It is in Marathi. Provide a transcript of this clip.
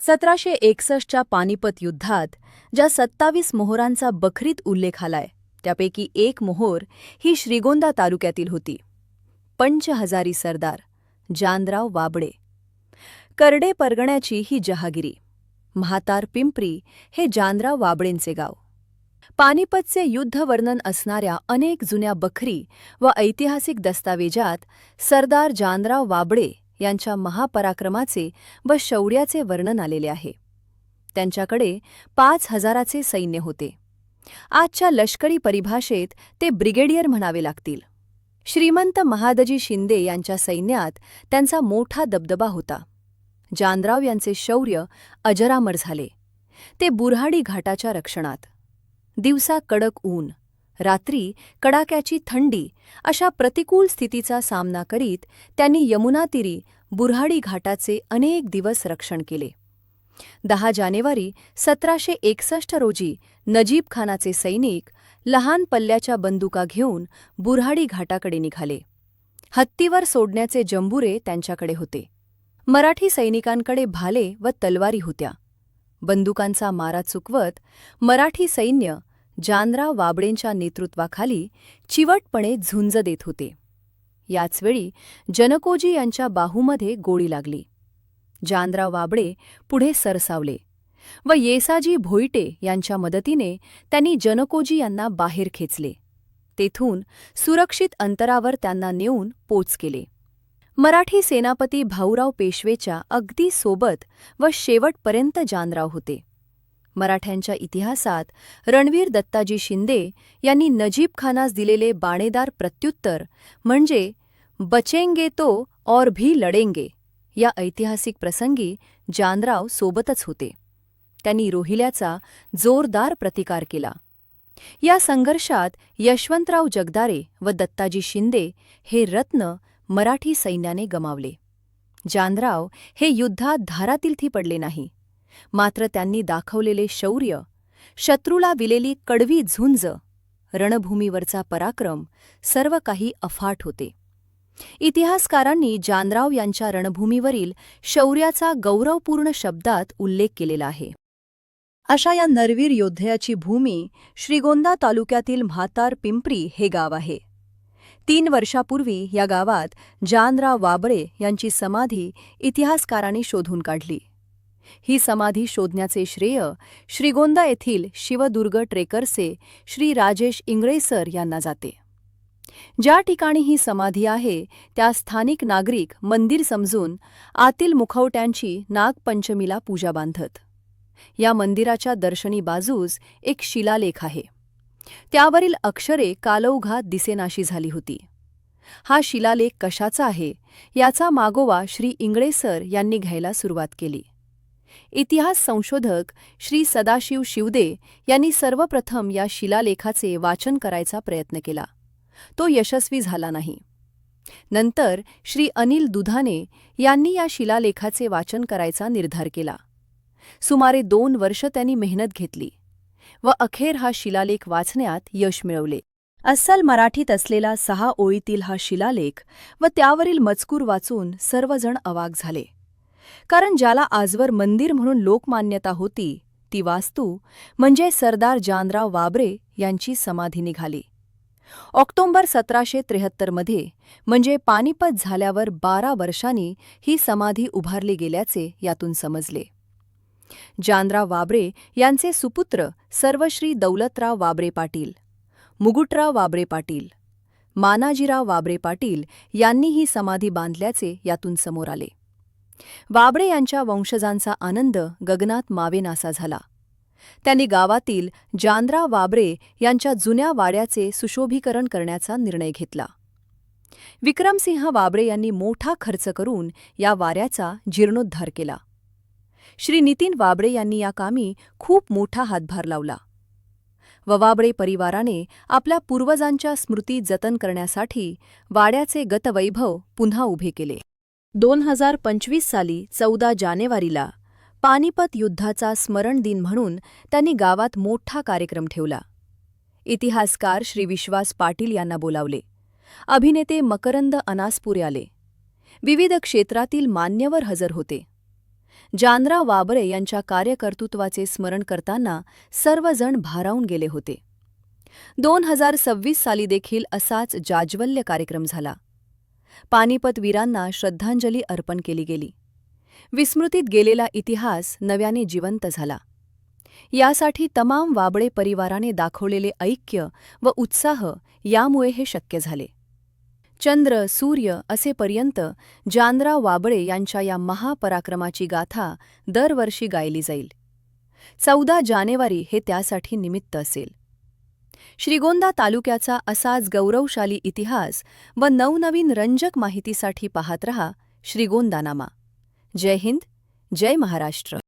सतराशे एकसष्टच्या पानिपत युद्धात ज्या सत्तावीस मोहरांचा बखरीत उल्लेख आलाय त्यापैकी एक मोहोर ही श्रीगोंदा तालुक्यातील होती. पंच हजारी सरदार जानराव वाबडे करडे परगण्याची ही जहागिरी म्हातार पिंपरी हे जानराव वाबळेंचे गाव. पानिपतचे युद्धवर्णन असणाऱ्या अनेक जुन्या बखरी व ऐतिहासिक दस्तावेजात सरदार जानराव वाबडे यांच्या महापराक्रमाचे व शौर्याचे वर्णन आलेले आहे. त्यांच्याकडे पाच हजाराचे सैन्य होते. आजच्या लष्करी परिभाषेत ते ब्रिगेडियर म्हणावे लागतील. श्रीमंत महादजी शिंदे यांच्या सैन्यात त्यांचा मोठा दबदबा होता. जानराव यांचे शौर्य अजरामर झाले. ते बुऱ्हाडी घाटाच्या रक्षणात. दिवसा कडक ऊन. रात्री कडाक्याची थंडी अशा प्रतिकूल स्थितीचा सामना करीत त्यांनी यमुनातीरी बुऱ्हाडी घाटाचे अनेक दिवस रक्षण केले. दहा जानेवारी सतराशे एकसष्ट रोजी नजीब खानाचे सैनिक लहान पल्ल्याच्या बंदुका घेऊन बुऱ्हाडी घाटाकडे निघाले. हत्तीवर सोडण्याचे जंबुरे त्यांच्याकडे होते. मराठी सैनिकांकडे भाले व तलवारी होत्या. बंदुकांचा मारा चुकवत मराठी सैन्य जानराव वाबडेंच्या नेतृत्वाखाली चिवटपणे झुंज देत होते. याचवेळी जनकोजी यांच्या बाहूमध्ये गोळी लागली. जानराव वाबडे पुढे सरसावले व येसाजी भोईटे यांच्या मदतीने त्यांनी जनकोजी यांना बाहेर खेचले. तेथून सुरक्षित अंतरावर त्यांना नेऊन पोच केले. मराठी सेनापती भाऊराव पेशवेच्या अगदी सोबत व शेवटपर्यंत जानराव होते. मराठ्यांच्या इतिहासात रणवीर दत्ताजी शिंदे यांनी नजीब खानास दिलेले बाणेदार प्रत्युत्तर म्हणजे बचेंगे तो और भी लडेंगे या ऐतिहासिक प्रसंगी जानराव सोबतच होते. त्यांनी रोहिल्याचा जोरदार प्रतिकार केला. या संघर्षात यशवंतराव जगदारे व दत्ताजी शिंदे हे रत्न मराठी सैन्याने गमावले. जानराव हे युद्धात धारातीलथी पडले नाही. मात्र त्यांनी दाखवलेले शौर्य शत्रूला विलेली कडवी झुंज रणभूमीवरचा पराक्रम सर्व काही अफाट होते. इतिहासकारांनी जानराव यांच्या रणभूमीवरील शौर्याचा गौरवपूर्ण शब्दात उल्लेख केलेला आहे. अशा या नरवीर योद्धयाची भूमी श्रीगोंदा तालुक्यातील म्हातार पिंपरी हे गाव आहे. तीन वर्षापूर्वी या गावात जानराव वाबळे यांची समाधी इतिहासकारांनी शोधून काढली. ही समाधी शोधण्याचे श्रेय श्रीगोंदा येथील शिवदुर्ग ट्रेकरचे श्री राजेश इंगळेसर यांना जाते. ज्या ठिकाणी ही समाधी आहे त्या स्थानिक नागरिक मंदिर समजून आतील मुखवट्यांची नागपंचमीला पूजा बांधत. या मंदिराच्या दर्शनी बाजूस एक शिलालेख आहे. त्यावरील अक्षरे कालौघात दिसेनाशी झाली होती. हा शिलालेख कशाचा आहे याचा मागोवा श्री इंगळेसर यांनी घ्यायला सुरुवात केली. इतिहास संशोधक श्री सदाशिव शिवदे यांनी सर्वप्रथम या शिलालेखाचे वाचन करायचा प्रयत्न केला. तो यशस्वी झाला नाही. नंतर श्री अनिल दुधाने यांनी या शिलालेखाचे वाचन करायचा निर्धार केला. सुमारे दोन वर्ष त्यांनी मेहनत घेतली व अखेर हा शिलालेख वाचण्यात यश मिळवले. अस्सल मराठीत असलेला सहा ओळीतील हा शिलालेख व त्यावरील मजकूर वाचून सर्वजण अवाक झाले. कारण ज्याला आजवर मंदिर म्हणून लोकमान्यता होती ती वास्तू म्हणजे सरदार जानराव वाबरे यांची समाधी निघाली. ऑक्टोंबर सतराशे त्रेहत्तरमध्ये म्हणजे पानिपत झाल्यावर बारा वर्षांनी ही समाधी उभारली गेल्याचे यातून समजले. जानराव वाबरे यांचे सुपुत्र सर्वश्री दौलतराव वाबरे पाटील मुगुटराव वाबरे पाटील मानाजीराव वाबरे पाटील यांनी ही समाधी बांधल्याचे यातून समोर आले. बाबडे यांच्या वंशजांचा आनंद गगनात मावेनासा झाला. त्यांनी गावातील जांद्रा वाबरे यांच्या जुन्या वाड्याचे सुशोभीकरण करण्याचा निर्णय घेतला. विक्रमसिंह वाबरे यांनी मोठा खर्च करून या वाऱ्याचा जीर्णोद्धार केला. श्री नितीन वाबळे यांनी या कामी खूप मोठा हातभार लावला. व वाबळे परिवाराने आपल्या पूर्वजांच्या स्मृती जतन करण्यासाठी वाड्याचे गतवैभव पुन्हा उभे केले. दोन हजार पंचवीस साली चौदा जानेवारीला पानिपत युद्धाचा स्मरण दिन म्हणून त्यांनी गावात मोठा कार्यक्रम ठेवला. इतिहासकार श्री विश्वास पाटील यांना बोलावले. अभिनेते मकरंद अनासपुरे आले. विविध क्षेत्रातील मान्यवर हजर होते. जानरा वाबरे यांच्या कार्यकर्तृत्वाचे स्मरण करताना सर्वजण भारावून गेले होते. दोन हजार सव्वीस साली देखील असाच जाज्वल्य कार्यक्रम झाला. पानिपत वीरांना श्रद्धांजली अर्पण केली गेली. विस्मृतीत गेलेला इतिहास नव्याने जिवंत झाला. यासाठी तमाम वाबळे परिवाराने दाखवलेले ऐक्य व उत्साह यामुळे हे शक्य झाले. चंद्र सूर्य असेपर्यंत जानराव वाबळे यांच्या या महापराक्रमाची गाथा दरवर्षी गायली जाईल. चौदा जानेवारी हे त्यासाठी निमित्त असेल. श्रीगोंदा तालुक्याचा असाच गौरवशाली इतिहास व नवनवीन रंजक माहितीसाठी पाहत रहा श्रीगोंदानामा. जय हिंद जय महाराष्ट्र.